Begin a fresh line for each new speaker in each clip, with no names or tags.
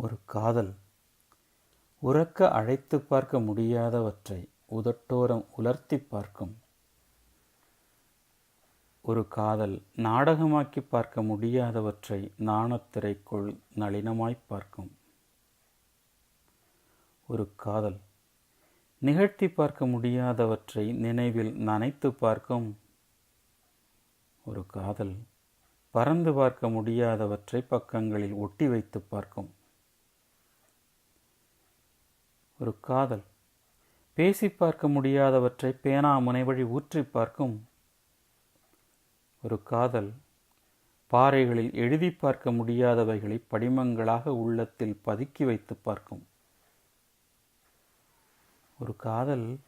ஒரு காதல். உரக்க அழைத்துப் பார்க்க முடியாதவற்றை உதட்டோரம் உலர்த்திப் பார்க்கும். ஒரு காதல் நாடகமாக்கிப் பார்க்க முடியாதவற்றை நாணத்திரைக்குள் நளினமாய்ப் பார்க்கும். ஒரு காதல் நிகழ்த்தி பார்க்க முடியாதவற்றை நினைவில் நனைத்துப் பார்க்கும். ஒரு காதல் பறந்து பார்க்க முடியாதவற்றை பக்கங்களில் ஒட்டி வைத்துப் பார்க்கும். ஒரு காதல். பேசிப் பார்க்க முடியாதவற்றை பேனா முனைவழி ஊற்றிப் பார்க்கும் ஒரு காதல். பாறைகளில் எழுதிப் பார்க்க முடியாதவைகளை படிமங்களாக உள்ளத்தில் பதுக்கி வைத்துப் பார்க்கும் ஒரு காதல்.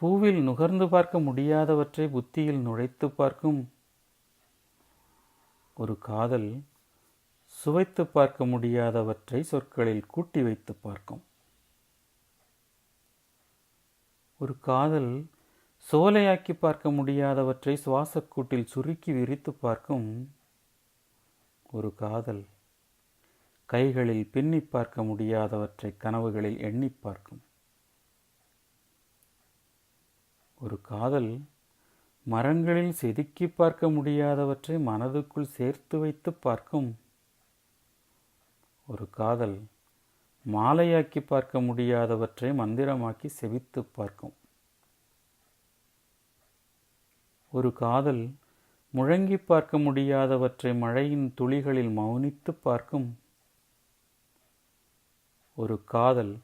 பூவில் நுகர்ந்து பார்க்க முடியாதவற்றை புத்தியில் நுழைத்துப் பார்க்கும் ஒரு காதல். சுவைத்துப் பார்க்க முடியாதவற்றை சொற்களில் கூட்டி வைத்துப் பார்க்கும் ஒரு காதல் சோலையாக்கி பார்க்க முடியாதவற்றை சுவாசக்கூட்டில் சுருக்கி விரித்து பார்க்கும் ஒரு காதல். கைகளில் பின்னி பார்க்க முடியாதவற்றை கனவுகளில் எண்ணி பார்க்கும். ஒரு காதல் மரங்களில் செதுக்கி பார்க்க முடியாதவற்றை மனதுக்குள் சேர்த்து வைத்து பார்க்கும். ஒரு காதல் மாலையாக்கி பார்க்க முடியாதவற்றை மந்திரமாக்கி செவித்து பார்க்கும். ஒரு காதல் முழங்கி பார்க்க முடியாதவற்றை மழையின் துளிகளில் மௌனித்து பார்க்கும். ஒரு காதல்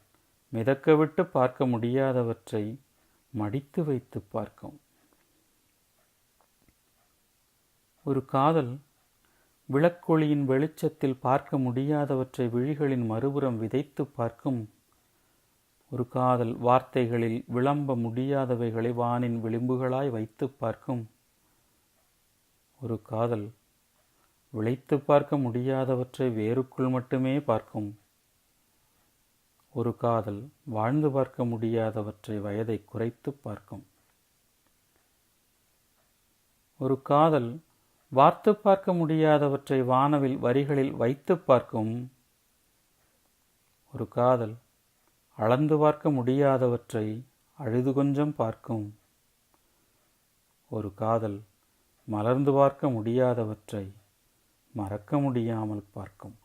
மிதக்கவிட்டு பார்க்க முடியாதவற்றை மடித்து வைத்து பார்க்கும். ஒரு காதல் விளக்கொளியின் வெளிச்சத்தில் பார்க்க முடியாதவற்றை விழிகளின் மறுபுறம் விதைத்து பார்க்கும் ஒரு காதல் வார்த்தைகளில் விளம்ப முடியாதவைகளை வானின் விளிம்புகளாய் வைத்து பார்க்கும் ஒரு காதல் விளைத்து பார்க்க முடியாதவற்றை வேருக்குள் மட்டுமே பார்க்கும் ஒரு காதல் வாழ்ந்து பார்க்க முடியாதவற்றை வயதை குறைத்து பார்க்கும் ஒரு காதல் வார்த்து பார்க்க முடியாதவற்றை வானவில் வரிகளில் வைத்து பார்க்கும் ஒரு காதல். அளந்து பார்க்க முடியாதவற்றை அழுது கொஞ்சம் பார்க்கும் ஒரு காதல். மலர்ந்து பார்க்க முடியாதவற்றை மறக்க முடியாமல் பார்க்கும்.